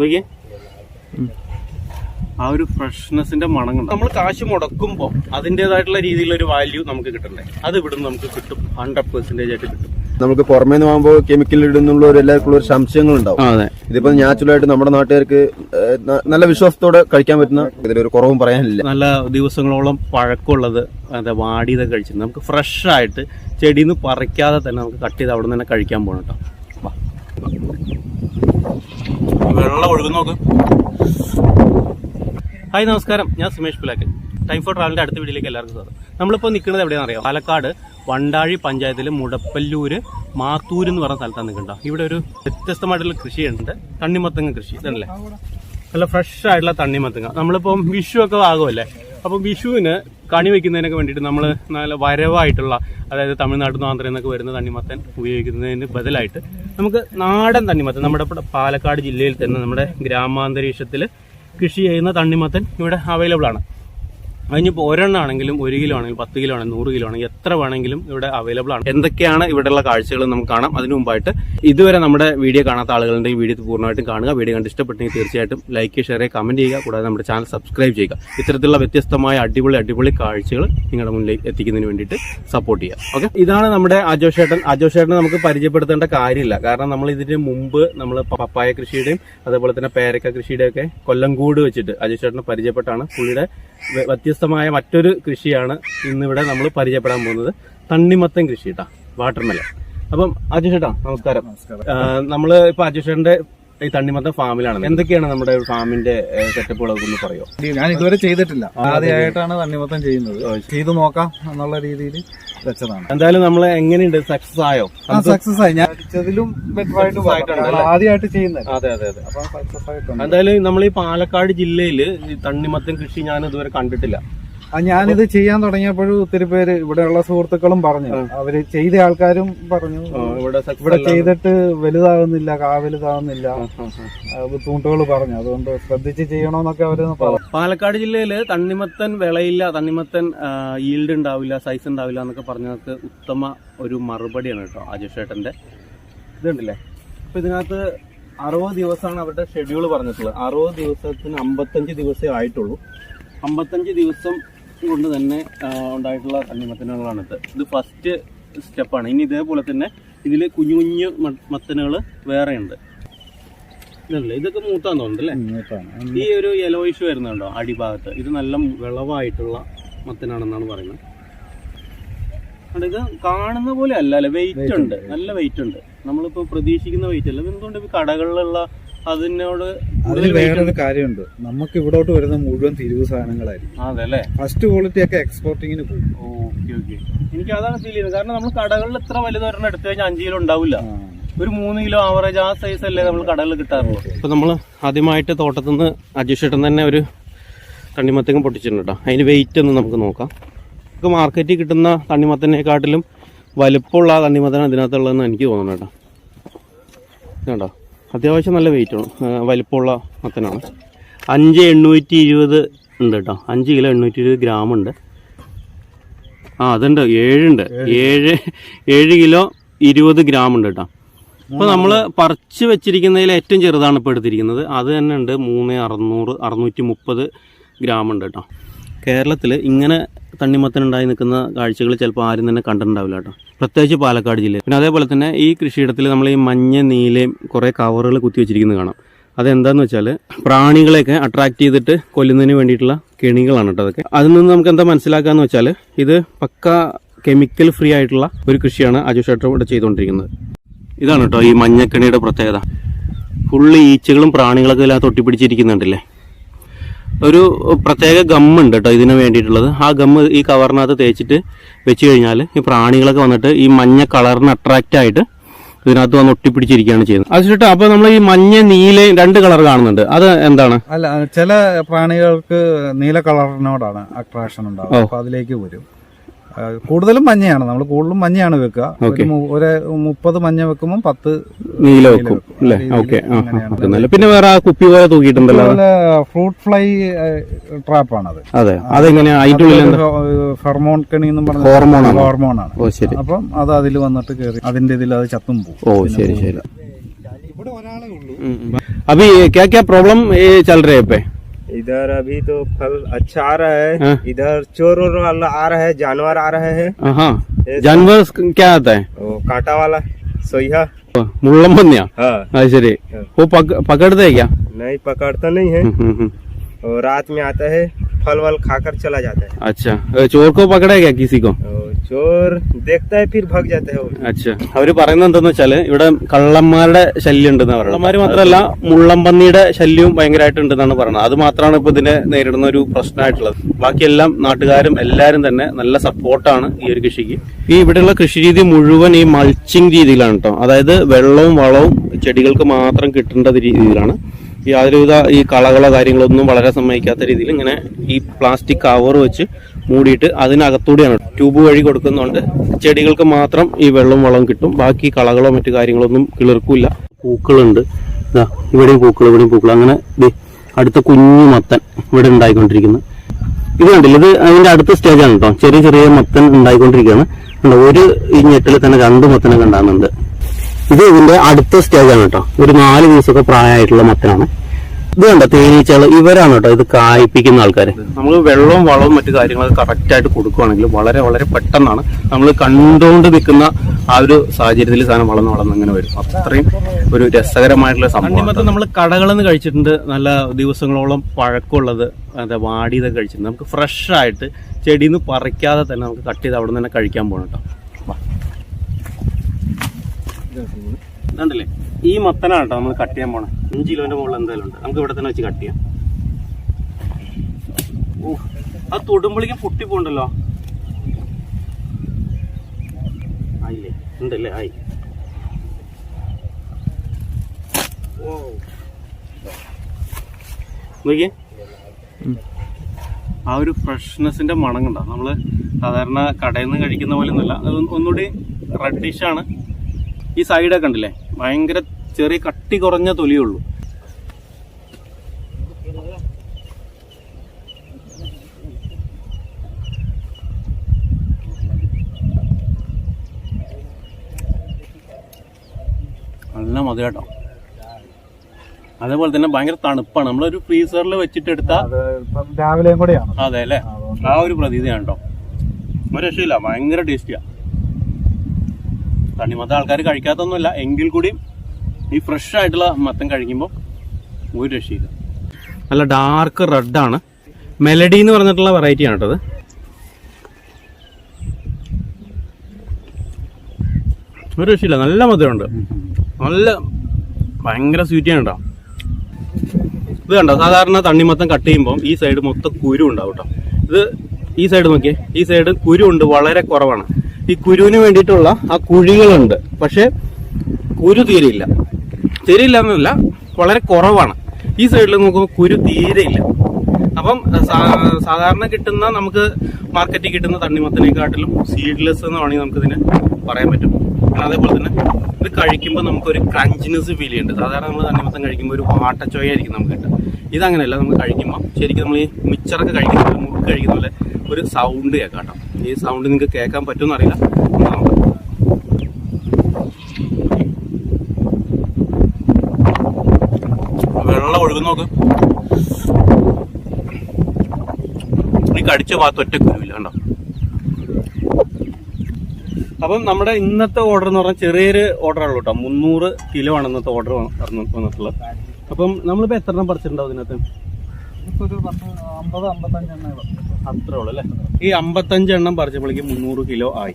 നോക്കിയേ. ആ ഒരു ഫ്രഷ്നെസിന്റെ മണം നമ്മൾ കാശ് മുടക്കുമ്പോൾ അതിന്റെതായിട്ടുള്ള രീതിയിലൊരു വാല്യൂ നമുക്ക് കിട്ടണ്ടേ? അത് ഇവിടുന്ന് നമുക്ക് കിട്ടും. ഹൺഡ്രഡ് പെർസെന്റേജ് ആയിട്ട് കിട്ടും. നമുക്ക് പുറമേ നിന്ന് പോകുമ്പോൾ കെമിക്കൽ ഇടുന്നുള്ള ഒരു എല്ലാവർക്കും ഒരു അതെ. ഇതിപ്പോ നാച്ചുറൽ ആയിട്ട് നമ്മുടെ നാട്ടുകാർക്ക് നല്ല വിശ്വാസത്തോടെ കഴിക്കാൻ പറ്റുന്ന ഇതിലൊരു കുറവും പറയാനില്ല. നല്ല ദിവസങ്ങളോളം പഴക്കമുള്ളത് അതെ വാടിയതൊക്കെ കഴിച്ചിട്ട് നമുക്ക് ഫ്രഷ് ആയിട്ട് ചെടിയിൽ നിന്ന് പറിക്കാതെ തന്നെ നമുക്ക് കട്ട് ചെയ്ത് അവിടെ നിന്ന് തന്നെ കഴിക്കാൻ പോകണം കേട്ടോ. വെള്ളം ഒഴുകുന്ന നോക്ക്. ഹായ് നമസ്കാരം. ഞാൻ സുമേഷ് പുലാക്കൻ ടൈം ഫോർ ട്രാവലിന്റെ അടുത്ത വീട്ടിലേക്ക് എല്ലാവർക്കും സ്വാഗതം. നമ്മളിപ്പോൾ നിൽക്കുന്നത് എവിടെയാണെന്ന് അറിയാം പാലക്കാട് വണ്ടാഴി പഞ്ചായത്തിൽ മുടപ്പല്ലൂർ മാത്തൂർ എന്ന് പറഞ്ഞ സ്ഥലത്താണ് നിൽക്കണ്ട ഇവിടെ ഒരു വ്യത്യസ്തമായിട്ടുള്ള കൃഷിയുണ്ട്. തണ്ണിമത്തങ്ങ കൃഷി. ഇതല്ലേ? നല്ല ഫ്രഷ് ആയിട്ടുള്ള തണ്ണിമത്തങ്ങ. നമ്മളിപ്പം വിഷു ഒക്കെ ആകുമല്ലേ അപ്പം വിഷുവിന് കണി വെക്കുന്നതിനൊക്കെ വേണ്ടിയിട്ട് നമ്മൾ നല്ല വരവായിട്ടുള്ള അതായത് തമിഴ്നാട്ടിൽ നിന്ന് ആന്ധ്രയിൽ നിന്നൊക്കെ വരുന്ന തണ്ണിമത്തൻ ഉപയോഗിക്കുന്നതിന് ബദലായിട്ട് നമുക്ക് നാടൻ തണ്ണിമത്തൻ നമ്മുടെ പാലക്കാട് ജില്ലയിൽ തന്നെ നമ്മുടെ ഗ്രാമാന്തരീക്ഷത്തിൽ കൃഷി ചെയ്യുന്ന തണ്ണിമത്തൻ ഇവിടെ അവൈലബിൾ ആണ് അതിനിപ്പോൾ ഒരെണ്ണാണെങ്കിലും ഒരു കിലോ ആണെങ്കിലും പത്ത് കിലോ ആണെങ്കിലും നൂറ് കിലോ ആണെങ്കിലും എത്ര വേണമെങ്കിലും ഇവിടെ അവൈലബിൾ ആണ്. എന്തൊക്കെയാണ് ഇവിടെയുള്ള കാഴ്ചകൾ നമുക്ക് കാണാം. അതിനു മുമ്പായിട്ട് ഇതുവരെ നമ്മുടെ വീഡിയോ കാണാത്ത ആളുകളുണ്ടെങ്കിൽ വീഡിയോ പൂർണമായിട്ടും കാണുക. വീഡിയോ കണ്ട് ഇഷ്ടപ്പെട്ടെങ്കിൽ തീർച്ചയായിട്ടും ലൈക്ക് ഷെയർ കമന്റ് ചെയ്യുക. കൂടാതെ നമ്മുടെ ചാനൽ സബ്സ്ക്രൈബ് ചെയ്യുക. ഇത്തരത്തിലുള്ള വ്യത്യസ്തമായ അടിപൊളി അടിപൊളി കാഴ്ചകൾ നിങ്ങളുടെ മുന്നിലേക്ക് എത്തിക്കുന്നതിന് വേണ്ടിയിട്ട് സപ്പോർട്ട് ചെയ്യുക. ഓക്കെ ഇതാണ് നമ്മുടെ അജോ ചേട്ടൻ. അജോ ചേട്ടനെ നമുക്ക് പരിചയപ്പെടുത്തേണ്ട കാര്യമില്ല. കാരണം നമ്മൾ ഇതിന് മുമ്പ് നമ്മൾ പപ്പായ കൃഷിയുടെയും അതേപോലെ തന്നെ പേരക്ക കൃഷിയുടെയും ഒക്കെ കൊല്ലംകൂട് വെച്ചിട്ട് അജോ ചേട്ടനെ പരിചയപ്പെട്ടാണ്. പുള്ളിയുടെ വ്യ- വ്യത്യസ്തമായ മറ്റൊരു കൃഷിയാണ് ഇന്നിവിടെ നമ്മൾ പരിചയപ്പെടാൻ പോകുന്നത്. തണ്ണിമത്തൻ കൃഷി കേട്ടാ വാട്ടർമെലൻ അപ്പം അജു ചേട്ടാ നമസ്കാരം. നമ്മൾ ഇപ്പൊ അജു ചേട്ടന്റെ ഈ തണ്ണിമത്തൻ ഫാമിലാണ് എന്തൊക്കെയാണ് നമ്മുടെ ഫാമിന്റെ സെറ്റപ്പുകളൊക്കെ ഒന്ന് പറയോ? ഞാൻ ഇതുവരെ ചെയ്തിട്ടില്ല. ആദ്യമായിട്ടാണ് തണ്ണിമത്തം ചെയ്യുന്നത്. ചെയ്തു നോക്കാം എന്നുള്ള രീതിയിൽ വെച്ചതാണ്. എന്തായാലും നമ്മൾ എങ്ങനെയുണ്ട്? സക്സസ് ആയോ? സക്സസ് ആയി. ഞാൻ ബെറ്റർ ആയിട്ട്. ആദ്യമായിട്ട് ചെയ്യുന്നത്. അതെ അതെ അതെ. സക്സസ് ആയിട്ടുണ്ട്. എന്തായാലും നമ്മൾ ഈ പാലക്കാട് ജില്ലയിൽ തണ്ണിമത്തം തണ്ണിമത്തൻ കൃഷി ഞാൻ ഇതുവരെ കണ്ടിട്ടില്ല. ഞാനിത് ചെയ്യാൻ തുടങ്ങിയപ്പോഴും ഒത്തിരി പേര് ഇവിടെയുള്ള സുഹൃത്തുക്കളും പറഞ്ഞു. അവർ ചെയ്ത ആൾക്കാരും പറഞ്ഞു. ഇവിടെ. ചെയ്തിട്ട് വലുതാകുന്നില്ല കാ വലുതാകുന്നില്ല. ബുദ്ധിമുട്ടുകൾ പറഞ്ഞു. അതുകൊണ്ട് ശ്രദ്ധിച്ച് ചെയ്യണമെന്നൊക്കെ അവർ പറഞ്ഞു. പാലക്കാട് ജില്ലയിൽ തണ്ണിമത്തൻ വിളയില്ല തണ്ണിമത്തൻ ഈൽഡ് ഉണ്ടാവില്ല സൈസ് ഉണ്ടാവില്ല എന്നൊക്കെ പറഞ്ഞതൊക്കെ ഉത്തമ ഒരു മറുപടിയാണ് കേട്ടോ അജുഷേട്ടന്റെ ഇതുണ്ടല്ലേ? അപ്പൊ ഇതിനകത്ത് അറുപത് ദിവസമാണ് അവരുടെ ഷെഡ്യൂൾ പറഞ്ഞിട്ടുള്ളത്. അറുപത് ദിവസത്തിന് അമ്പത്തഞ്ച് ദിവസമേ ആയിട്ടുള്ളൂ. അമ്പത്തഞ്ച് ദിവസം കൊണ്ട് തന്നെ ഉണ്ടായിട്ടുള്ള തണ്ണിമത്തനുകളാണിത് ഇത് ഫസ്റ്റ് സ്റ്റെപ്പാണ്. ഇനി ഇതേപോലെ തന്നെ ഇതിൽ കുഞ്ഞു കുഞ്ഞു മത്തനുകൾ വേറെ ഉണ്ട് ഇതല്ലേ ഇതൊക്കെ മൂത്താൻ തോന്നുന്നുണ്ട് അല്ലേ? ഈ ഒരു യെലോയിഷ് വരുന്നുണ്ടോ അടിഭാഗത്ത്? ഇത് നല്ല വിളവായിട്ടുള്ള മത്തനാണെന്നാണ് പറയുന്നത്. അത് ഇത് കാണുന്ന പോലെ അല്ല അല്ലെ? വെയിറ്റ് ഉണ്ട്. നല്ല വെയിറ്റ് ഉണ്ട്. നമ്മളിപ്പോൾ പ്രതീക്ഷിക്കുന്ന വെയിറ്റ് അല്ല. എന്തുകൊണ്ട് ഈ കടകളിലുള്ള അതിനോട് അതിന് വേറൊരു കാര്യമുണ്ട്. നമുക്ക് ഇവിടോട്ട് വരുന്ന മുഴുവൻ തിരിവ് സാധനങ്ങളായിരിക്കും. ഫസ്റ്റ് ക്വാളിറ്റി ഒക്കെ എക്സ്പോർട്ടിങ്ങിന് പോകും ഓക്കെ ഓക്കെ എനിക്ക് അതാണ് ഫീൽ ചെയ്യുന്നത്. കാരണം നമ്മൾ കടകളിൽ ഇത്ര വലുതൊരെണ്ണം എടുത്തു കഴിഞ്ഞാൽ അഞ്ച് കിലോ ഉണ്ടാവില്ല. ഒരു മൂന്ന് കിലോ ആവറേജ് ആ സൈസ് അല്ലേ നമ്മൾ കടകളിൽ കിട്ടാറുള്ളൂ. ഇപ്പൊ നമ്മൾ ആദ്യമായിട്ട് തോട്ടത്തിൽ നിന്ന് അജുഷേട്ടൻ തന്നെ ഒരു തണ്ണിമത്തങ്ങ പൊട്ടിച്ചിട്ടുണ്ട് കേട്ടോ അതിന് വെയിറ്റ് ഒന്ന് നമുക്ക് നോക്കാം. നമുക്ക് മാർക്കറ്റിൽ കിട്ടുന്ന തണ്ണിമത്തനെക്കാട്ടിലും വലുപ്പമുള്ള തണ്ണിമത്തനാണ് ഇതിനകത്തുള്ളതെന്ന് എനിക്ക് തോന്നുന്നു കേട്ടോ കേട്ടോ അത്യാവശ്യം നല്ല വെയിറ്റ് ആണ്. വലിപ്പമുള്ള മത്തനാണ്. അഞ്ച് എണ്ണൂറ്റി ഇരുപത് ഉണ്ട് കേട്ടോ അഞ്ച് കിലോ എണ്ണൂറ്റി ഇരുപത് ഗ്രാം ഉണ്ട്. ആ അതുണ്ട്. ഏഴുണ്ട് ഏഴ്. ഏഴ് കിലോ ഇരുപത് ഗ്രാം ഉണ്ട് കേട്ടോ അപ്പോൾ നമ്മൾ പറിച്ച് വെച്ചിരിക്കുന്നതിൽ ഏറ്റവും ചെറുതാണ് ഇപ്പോൾ എടുത്തിരിക്കുന്നത്. അത് തന്നെ ഉണ്ട് മൂന്ന് അറുന്നൂറ് അറുന്നൂറ്റി മുപ്പത് ഗ്രാം ഉണ്ട് കേട്ടോ കേരളത്തിൽ ഇങ്ങനെ തണ്ണിമത്തൻ ഉണ്ടായി നിൽക്കുന്ന കാഴ്ചകൾ ചിലപ്പോൾ ആരും തന്നെ കണ്ടിട്ടുണ്ടാവില്ല കേട്ടോ. പ്രത്യേകിച്ച് പാലക്കാട് ജില്ലയിൽ പിന്നെ അതേപോലെ തന്നെ ഈ കൃഷിയിടത്തിൽ നമ്മൾ ഈ മഞ്ഞ നീലയും കുറേ കവറുകൾ കുത്തി വെച്ചിരിക്കുന്നത് കാണാം. അതെന്താന്ന് വെച്ചാൽ പ്രാണികളെയൊക്കെ അട്രാക്ട് ചെയ്തിട്ട് കൊല്ലുന്നതിന് വേണ്ടിയിട്ടുള്ള കെണികളാണ് കേട്ടോ അതൊക്കെ. അതിൽ നിന്ന് നമുക്ക് എന്താ മനസ്സിലാക്കാന്ന് വെച്ചാൽ ഇത് പക്ക കെമിക്കൽ ഫ്രീ ആയിട്ടുള്ള ഒരു കൃഷിയാണ് അജു ഷട്ടർ ഇവിടെ ചെയ്തുകൊണ്ടിരിക്കുന്നത്. ഇതാണ് കേട്ടോ ഈ മഞ്ഞക്കെണിയുടെ പ്രത്യേകത. ഫുള്ള് ഈച്ചകളും പ്രാണികളൊക്കെ എല്ലാം തൊട്ടിപ്പിടിച്ചിരിക്കുന്നുണ്ടല്ലേ ഒരു പ്രത്യേക ഗമ്മുണ്ട് കേട്ടോ ഇതിന് വേണ്ടിയിട്ടുള്ളത്. ആ ഗമ്മ് ഈ കവറിനകത്ത് തേച്ചിട്ട് വെച്ച് കഴിഞ്ഞാൽ ഈ പ്രാണികളൊക്കെ വന്നിട്ട് ഈ മഞ്ഞ കളറിന് അട്രാക്റ്റ് ആയിട്ട് ഇതിനകത്ത് വന്ന് ഒട്ടിപ്പിടിച്ചിരിക്കുകയാണ് ചെയ്യുന്നത്. അത് ചേട്ടാ അപ്പൊ നമ്മൾ ഈ മഞ്ഞ നീല രണ്ട് കളർ കാണുന്നുണ്ട്. അത് എന്താണ്? അല്ല ചില പ്രാണികൾക്ക് നീല കളറിനോടാണ് അട്രാക്ഷൻ ഉണ്ടാവുക. അതിലേക്ക് വരും. കൂടുതലും മഞ്ഞയാണ്. നമ്മൾ കൂടുതലും മഞ്ഞയാണ് വെക്കുക. ഒരു മുപ്പത് മഞ്ഞ വെക്കുമ്പോൾ പത്ത് നീല വെക്കും. പിന്നെ വേറെ കുപ്പി പോലെ തൂക്കിയിട്ടുണ്ടല്ലോ? ഫ്രൂട്ട് ഫ്ലൈ ട്രാപ്പ് ആണ് അത്. അതെ അതെങ്ങനെ ഫെർമോൺ കെണി എന്ന് പറഞ്ഞ ഹോർമോണാണ് ഹോർമോണാണ്. ഓ ശരി. അപ്പം അത് അതിൽ വന്നിട്ട് കയറി അതിന്റെ ഇതിൽ അത് ചത്തും പോകും ഓ ശരി ശരി. അപ്പൊ ക്യാ ക്യാ പ്രോബ്ലം ചൽ രേ इधर अभी तो फल अच्छा आ रहा है। हाँ। इधर चोर और वाला आ रहा है जानवर आ रहे है। हाँ, हाँ। जानवर क्या आता है? वो कांटा वाला सोया मुल्लम्बनिया हाँ। वो पक, पकड़ते है क्या? नहीं पकड़ता नहीं है। हम्म, हम्म, हम्म। और रात में आता है फल वल खाकर चला जाता है। अच्छा। चोर को पकड़ा है क्या किसी को? चोर देखता है फिर भाग जाता है वो അച്ഛാ അവര് പറയുന്നത് എന്താന്ന് വെച്ചാല് ഇവിടെ കള്ളന്മാരുടെ ശല്യം ഉണ്ടെന്ന് പറയുന്നത് കള്ളന്മാര് മാത്രമല്ല മുള്ളംപന്നിയുടെ ശല്യവും ഭയങ്കരമായിട്ടുണ്ടെന്നാണ് പറയുന്നത് അത് മാത്രമാണ് ഇപ്പൊ ഇതിനെ നേരിടുന്ന ഒരു പ്രശ്നമായിട്ടുള്ളത് ബാക്കിയെല്ലാം നാട്ടുകാരും എല്ലാരും തന്നെ നല്ല സപ്പോർട്ടാണ് ഈ ഒരു കൃഷിക്ക് ഈ ഇവിടെയുള്ള കൃഷി രീതി മുഴുവൻ ഈ മൾച്ചിങ് രീതിയിലാണ് കേട്ടോ അതായത് വെള്ളവും വളവും ചെടികൾക്ക് മാത്രം കിട്ടേണ്ട രീതിയിലാണ് ഈ യാതൊരുവിധ ഈ കളകളോ കാര്യങ്ങളൊന്നും വളരെ സമ്മതിക്കാത്ത രീതിയിൽ ഇങ്ങനെ ഈ പ്ലാസ്റ്റിക് കവർ വെച്ച് മൂടിയിട്ട് അതിനകത്തൂടെയാണ്. ട്യൂബ് വഴി കൊടുക്കുന്നതുകൊണ്ട് ചെടികൾക്ക് മാത്രം ഈ വെള്ളം വളം കിട്ടും. ബാക്കി കളകളോ മറ്റു കാര്യങ്ങളൊന്നും കിളിർക്കില്ല. പൂക്കളുണ്ട്. ഇതാ ഇവിടെയും പൂക്കൾ ഇവിടെയും പൂക്കൾ. അങ്ങനെ ദേ അടുത്ത കുഞ്ഞു മത്തൻ ഇവിടെ ഉണ്ടായിക്കൊണ്ടിരിക്കുന്നു. ഇത് കണ്ടില്ല? ഇത് അതിന്റെ അടുത്ത സ്റ്റേജാണ് കേട്ടോ ചെറിയ ചെറിയ മത്തൻ ഉണ്ടായിക്കൊണ്ടിരിക്കുകയാണ്. കണ്ടോ, ഒരു ഈ ഞെട്ടിൽ തന്നെ രണ്ട് മത്തനൊക്കെ ഉണ്ടാകുന്നുണ്ട്. ഇത് ഇതിന്റെ അടുത്ത സ്റ്റേജാണ് കേട്ടോ ഒരു നാല് ദിവസമൊക്കെ പ്രായമായിട്ടുള്ള മത്തനാണ്. ഇത് കണ്ട? തേനീച്ചകൾ ഇവരാണ് കേട്ടോ ഇത് കായ്പിക്കുന്ന ആൾക്കാർ നമ്മൾ വെള്ളവും വളവും മറ്റു കാര്യങ്ങളൊക്കെ കറക്റ്റ് ആയിട്ട് കൊടുക്കുകയാണെങ്കിൽ വളരെ വളരെ പെട്ടെന്നാണ് നമ്മൾ കണ്ടുകൊണ്ട് നിൽക്കുന്ന ആ ഒരു സാഹചര്യത്തിൽ സാധനം വളർന്ന് വളർന്ന് ഇങ്ങനെ വരും. അത്രയും ഒരു രസകരമായിട്ടുള്ള സംഭവം നമ്മൾ കടകളിൽ നിന്ന് കഴിച്ചിട്ടുണ്ട്. നല്ല ദിവസങ്ങളോളം പഴക്കമുള്ളത് അതെ വാടിയതൊക്കെ കഴിച്ചിട്ടുണ്ട്. നമുക്ക് ഫ്രഷ് ആയിട്ട് ചെടിയിൽ നിന്ന് പറിക്കാതെ തന്നെ നമുക്ക് കട്ട് ചെയ്ത് അവിടെ നിന്ന് തന്നെ കഴിക്കാൻ പോകണം കേട്ടോ വാ. കണ്ടില്ലേ? ഈ മത്തനാണ് കേട്ടോ നമ്മൾ കട്ട് ചെയ്യാൻ പോണേ. അഞ്ച് കിലോന്റെ മുകളിൽ എന്തായാലും ഉണ്ട്. നമുക്ക് ഇവിടെ തന്നെ വെച്ച് കട്ട് ചെയ്യാം. ഓ അത് തൊടുമ്പോഴേക്കും പൊട്ടി പോണ്ടല്ലോ? ആയില്ലേ? ഉണ്ടല്ലേ? ആയി. നോക്കിയേ. ആ ഒരു ഫ്രഷ്നെസിന്റെ മണം കണ്ടോ നമ്മൾ സാധാരണ കടയിൽ നിന്ന് കഴിക്കുന്ന പോലെ ഒന്നുമല്ല. അത് ഒന്നുകൂടി റെഡിഷ് ആണ്. ഈ സൈഡൊക്കെ ഉണ്ടല്ലേ ഭയങ്കര ചെറിയ കട്ടി കുറഞ്ഞ തൊലിയുള്ളൂ. നല്ല മധുരട്ടോ. അതേപോലെ തന്നെ ഭയങ്കര തണുപ്പാണ്. നമ്മളൊരു ഫ്രീസറിൽ വെച്ചിട്ട് എടുത്താൽ അത് ഇപ്പം രാവിലെയും കൂടെയാണ്. അതെ അല്ലേ? ആ ഒരു പ്രതീതിയാണ് കേട്ടോ ഒരു രക്ഷയില്ല. ഭയങ്കര ടേസ്റ്റിയാ തണ്ണിമത്ത ആൾക്കാർ കഴിക്കാത്തൊന്നുമില്ല. എങ്കിൽ കൂടിയും ഈ ഫ്രഷ് ആയിട്ടുള്ള മത്തം കഴിക്കുമ്പോൾ ഒരു രക്ഷയില്ല. നല്ല ഡാർക്ക് റെഡാണ് മെലഡി എന്ന് പറഞ്ഞിട്ടുള്ള വെറൈറ്റി ആണ് കേട്ടത് ഒരു രക്ഷയില്ല. നല്ല മധുരമുണ്ട്. നല്ല ഭയങ്കര സ്വീറ്റിയാണ് കേട്ടോ. ഇത് കണ്ടോ? സാധാരണ തണ്ണിമത്തം കട്ട് ചെയ്യുമ്പോൾ ഈ സൈഡ് മൊത്തം കുരു ഉണ്ടാവും കേട്ടോ. ഇത് ഈ സൈഡ് നോക്കിയേ. ഈ സൈഡ് കുരു ഉണ്ട് വളരെ കുറവാണ്. ഈ കുരുവിന് വേണ്ടിയിട്ടുള്ള ആ കുഴികളുണ്ട്. പക്ഷെ കുരു തീരെയില്ല. തീരെയില്ല എന്നല്ല വളരെ കുറവാണ്. ഈ സൈഡിൽ നോക്കുമ്പോൾ കുരു തീരെയില്ല. അപ്പം സാധാരണ കിട്ടുന്ന നമുക്ക് മാർക്കറ്റിൽ കിട്ടുന്ന തണ്ണിമത്തനെക്കാട്ടിലും സീഡ്ലെസ് എന്ന് വേണമെങ്കിൽ നമുക്കിതിനെ പറയാൻ പറ്റും. പിന്നെ അതേപോലെ തന്നെ ഇത് കഴിക്കുമ്പോൾ നമുക്കൊരു ക്രഞ്ചിനെസ് ഫീൽ ചെയ്യുന്നുണ്ട്. സാധാരണ നമ്മൾ തണ്ണിമത്തം കഴിക്കുമ്പോൾ ഒരു വാട്ടച്ചോയായിരിക്കും നമുക്ക് കിട്ടുക. ഇതങ്ങനെയല്ല നമ്മൾ കഴിക്കുമ്പോൾ ശരിക്കും നമ്മൾ ഈ മിച്ചറൊക്കെ കഴിക്കുന്ന മുറുക്ക് കഴിക്കുന്ന പോലെ ഒരു സൗണ്ട് കേൾക്കാം കേട്ടോ. ഈ സൗണ്ട് നിങ്ങൾക്ക് കേൾക്കാൻ പറ്റുമെന്ന് അറിയില്ല നമുക്ക് വെള്ളം ഒഴുകുന്ന നോക്ക്. ഈ കടിച്ച ഭാഗത്ത് ഒറ്റ കുരുവില്ല കണ്ടോ? അപ്പം നമ്മുടെ ഇന്നത്തെ ഓർഡർ എന്ന് പറഞ്ഞാൽ ചെറിയൊരു ഓർഡർ ആണല്ലോ കേട്ടോ. മുന്നൂറ് കിലോ ആണ് ഇന്നത്തെ ഓർഡർ വന്നിട്ടുള്ളത്. അപ്പം നമ്മളിപ്പോൾ എത്ര എണ്ണം പറിച്ചിട്ടുണ്ടാവും ഇതിനകത്ത്? ഒരു പത്ത് അമ്പത് അമ്പത്തഞ്ചെണ്ണ അത്രേ ഉള്ളൂ അല്ലേ? ഈ അമ്പത്തഞ്ചെണ്ണം പറിച്ചപ്പോഴേക്ക് പറിച്ചപ്പോഴേക്കും മുന്നൂറ് കിലോ ആയി.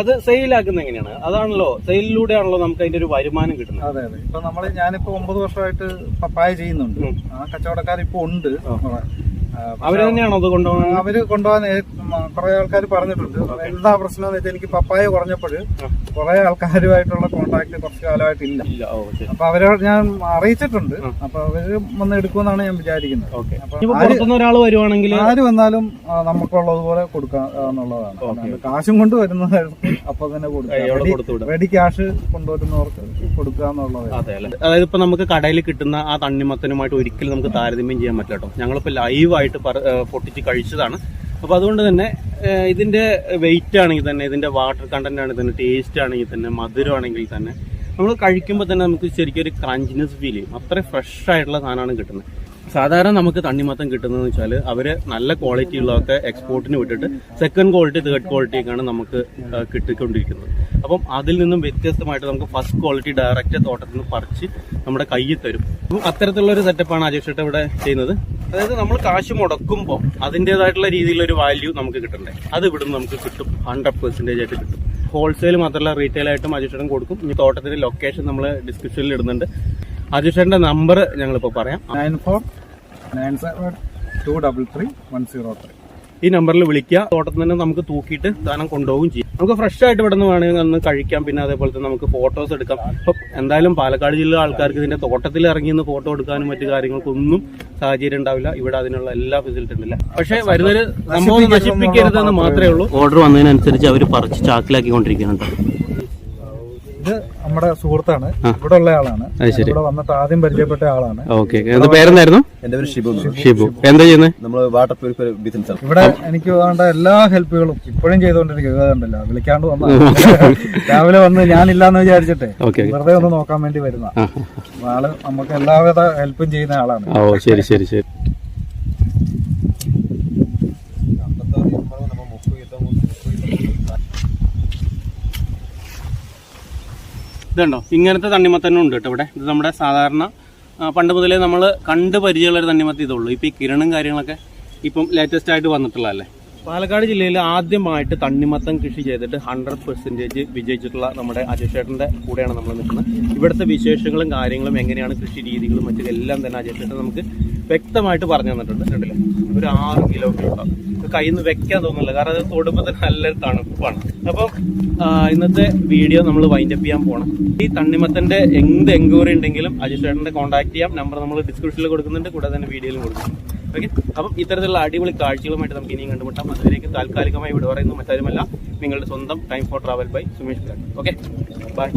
അത് സെയിലാക്കുന്ന എങ്ങനെയാണ്? അതാണല്ലോ സെയിലിലൂടെ ആണല്ലോ നമുക്ക് അതിന്റെ ഒരു വരുമാനം കിട്ടുന്നത്. അതെ അതെ. ഇപ്പൊ നമ്മൾ ഞാനിപ്പോ ഒമ്പത് വർഷമായിട്ട് പപ്പായ ചെയ്യുന്നുണ്ട്. ആ കച്ചവടക്കാർ ഇപ്പൊ ഉണ്ട് അവർ തന്നെയാണോ അത് കൊണ്ടുപോകുന്നത്? അവർ കൊണ്ടുപോകാൻ കുറെ ആൾക്കാർ പറഞ്ഞിട്ടുണ്ട്. എന്താ പ്രശ്നം എന്ന് വെച്ചാൽ എനിക്ക് പപ്പായ കുറഞ്ഞപ്പോൾ കുറെ ആൾക്കാരുമായിട്ടുള്ള കോണ്ടാക്ട് കുറച്ച് കാലമായിട്ടില്ല. അപ്പൊ അവരോട് ഞാൻ അറിയിച്ചിട്ടുണ്ട്. അപ്പൊ അവർ വന്ന് എടുക്കുമെന്നാണ് ഞാൻ വിചാരിക്കുന്നത്. ഒരാൾ വരുവാണെങ്കിൽ ആര് വന്നാലും നമുക്കുള്ളതുപോലെ കൊടുക്കാം എന്നുള്ളതാണ്. കാശും കൊണ്ട് വരുന്നവർക്ക് അപ്പൊ തന്നെ കൊടുക്കാം. റെഡി ക്യാഷ് കൊണ്ടുവരുന്നവർക്ക് കൊടുക്കുക എന്നുള്ളത് അതെ അല്ലേ? അതായത് ഇപ്പൊ നമുക്ക് കടയിൽ കിട്ടുന്ന ആ തണ്ണിമത്തനുമായിട്ട് ഒരിക്കലും നമുക്ക് താരതമ്യം ചെയ്യാൻ പറ്റില്ല കേട്ടോ. ഞങ്ങളിപ്പോ ലൈവായിട്ട് പൊട്ടിച്ച് കഴിച്ചതാണ്. അപ്പൊ അതുകൊണ്ട് തന്നെ ഇതിന്റെ വെയിറ്റ് ആണെങ്കിൽ തന്നെ ഇതിന്റെ വാട്ടർ കണ്ടന്റ് ആണെങ്കിൽ തന്നെ ടേസ്റ്റ് ആണെങ്കിൽ തന്നെ മധുരമാണെങ്കിൽ തന്നെ നമ്മൾ കഴിക്കുമ്പോൾ തന്നെ നമുക്ക് ശരിക്കും ഒരു ക്രഞ്ചിനെസ് ഫീൽ ചെയ്യും. അത്ര ഫ്രഷ് ആയിട്ടുള്ള സാധനമാണ് കിട്ടുന്നത്. സാധാരണ നമുക്ക് തണ്ണിമത്തം കിട്ടുന്നതെന്ന് വെച്ചാൽ അവർ നല്ല ക്വാളിറ്റി ഉള്ളതൊക്കെ എക്സ്പോർട്ടിന് വിട്ടിട്ട് സെക്കൻഡ് ക്വാളിറ്റി തേർഡ് ക്വാളിറ്റിയൊക്കെയാണ് നമുക്ക് കിട്ടിക്കൊണ്ടിരിക്കുന്നത്. അപ്പം അതിൽ നിന്നും വ്യത്യസ്തമായിട്ട് നമുക്ക് ഫസ്റ്റ് ക്വാളിറ്റി ഡയറക്റ്റ് തോട്ടത്തിൽ നിന്ന് പറിച്ച് നമ്മുടെ കയ്യിൽ തരും. അപ്പം അത്തരത്തിലുള്ള ഒരു സെറ്റപ്പാണ് അജേഷ് ഇവിടെ ചെയ്യുന്നത്. അതായത് നമ്മൾ കാശ് മുടക്കുമ്പോൾ അതിന്റെതായിട്ടുള്ള രീതിയിലൊരു വാല്യൂ നമുക്ക് കിട്ടണ്ടേ. അത് ഇവിടുന്ന് നമുക്ക് കിട്ടും. ഹൺഡ്രഡ് പെർസെന്റേജ് ആയിട്ട് കിട്ടും. ഹോൾസെയിൽ മാത്രമല്ല റീറ്റെയിൽ ആയിട്ടും അജിഷൻ കൊടുക്കും. ഇനി തോട്ടത്തിന്റെ ലൊക്കേഷൻ നമ്മൾ ഡിസ്ക്രിപ്ഷനിൽ ഇടുന്നുണ്ട്. അജിഷന്റെ നമ്പർ ഞങ്ങളിപ്പോൾ പറയാം. Nine four nine seven two double three one zero three ഈ നമ്പറിൽ വിളിക്കുക. തോട്ടത്തിൽ തന്നെ നമുക്ക് തൂക്കിയിട്ട് സാധനം കൊണ്ടുപോകും ചെയ്യും. നമുക്ക് ഫ്രഷ് ആയിട്ട് ഇവിടെ നിന്ന് വേണമെങ്കിൽ ഒന്ന് കഴിക്കാം. പിന്നെ അതേപോലെ തന്നെ നമുക്ക് ഫോട്ടോസ് എടുക്കാം. ഇപ്പം എന്തായാലും പാലക്കാട് ജില്ലയിലെ ആൾക്കാർക്ക് ഇതിന്റെ തോട്ടത്തിൽ ഇറങ്ങി നിന്ന് ഫോട്ടോ എടുക്കാനും മറ്റു കാര്യങ്ങൾക്കൊന്നും സാഹചര്യം ഉണ്ടാവില്ല. ഇവിടെ അതിനുള്ള എല്ലാ ഫെസിലിറ്റി ഉണ്ടല്ല? പക്ഷേ വരുന്നൊരു സംഭവം നശിപ്പിക്കരുതെന്ന് മാത്രമേ ഉള്ളൂ. ഓർഡർ വന്നതിനനുസരിച്ച് അവർ പറിച്ച് ചാക്കിലാക്കിക്കൊണ്ടിരിക്കുന്നുണ്ട് ഇത് നമ്മുടെ സുഹൃത്താണ്. ഇവിടെ ഉള്ള ആളാണ്. ഇവിടെ വന്നിട്ട് ആദ്യം പരിചയപ്പെട്ട ആളാണ്. ഓക്കെ എന്ത് പേരെന്തായിരുന്നു? എന്റെ പേര് ഷിബു ഷിബു. എന്താ ചെയ്യുന്നത് നമ്മൾ വാട്ടർ പ്യൂരിഫയർ ബിസിനസ് ഇവിടെ എനിക്ക് വേണ്ട എല്ലാ ഹെൽപ്പുകളും ഇപ്പോഴും ചെയ്തുകൊണ്ടിരിക്കുക. കണ്ടല്ലോ വിളിക്കാണ്ട് വന്ന. രാവിലെ വന്ന് ഞാനില്ലാന്ന് വിചാരിച്ചിട്ടെ. വെറുതെ ഒന്ന് നോക്കാൻ വേണ്ടി വരുന്ന ആൾ നമുക്ക് എല്ലാവിധ ഹെൽപ്പും ചെയ്യുന്ന ആളാണ്. ഓ ശരി ശരി ശരി. ഇതുണ്ടോ? ഇങ്ങനത്തെ തണ്ണിമത്തന്നെ ഉണ്ട് കേട്ടോ ഇവിടെ. ഇത് നമ്മുടെ സാധാരണ പണ്ട് മുതലേ നമ്മൾ കണ്ട് പരിചയമുള്ള ഒരു തണ്ണിമത്തം ഇതുള്ളൂ. ഇപ്പം ഈ കിരണും കാര്യങ്ങളൊക്കെ ഇപ്പം ലേറ്റസ്റ്റ് ആയിട്ട് വന്നിട്ടുള്ളതല്ലേ? പാലക്കാട് ജില്ലയിൽ ആദ്യമായിട്ട് തണ്ണിമത്തം കൃഷി ചെയ്തിട്ട് ഹൺഡ്രഡ് പെർസെന്റേജ് വിജയിച്ചിട്ടുള്ള നമ്മുടെ അജയ് കൂടെയാണ് നമ്മൾ നിൽക്കുന്നത്. ഇവിടുത്തെ വിശേഷങ്ങളും കാര്യങ്ങളും എങ്ങനെയാണ് കൃഷി രീതികളും മറ്റും എല്ലാം തന്നെ അജയ് ചേട്ടൻ നമുക്ക് വ്യക്തമായിട്ട് പറഞ്ഞു തന്നിട്ടുണ്ട്. കണ്ടില്ലേ? ഒരു ആറ് കിലോ ഉണ്ടാവും കയ്യിൽ നിന്ന് വെക്കാൻ തോന്നുന്നില്ല കാരണം അത് തൊടുമ്പോൾ തന്നെ നല്ലൊരു തണുപ്പാണ്. അപ്പം ഇന്നത്തെ വീഡിയോ നമ്മൾ വൈൻഡപ്പ് ചെയ്യാൻ പോകണം ഈ തണ്ണിമത്തന്റെ എന്ത് എൻക്വയറി ഉണ്ടെങ്കിലും അജയ് ചേട്ടന്റെ കോൺടാക്ട് ചെയ്യാം. നമ്പർ നമ്മൾ ഡിസ്ക്രിപ്ഷനിൽ കൊടുക്കുന്നുണ്ട്. കൂടാതെ തന്നെ വീഡിയോയിലും കൊടുക്കുന്നുണ്ട്. ഓക്കെ. അപ്പം ഇത്തരത്തിലുള്ള അടിപൊളി കാഴ്ചകളുമായിട്ട് നമുക്ക് ഇനിയും കണ്ടുമുട്ടാം. അതിലേക്ക് താൽക്കാലികമായി ഇവിടെ പറയുന്നു മറ്റാരുമല്ല. നിങ്ങളുടെ സ്വന്തം time for travel by Sumesh okay. Bye.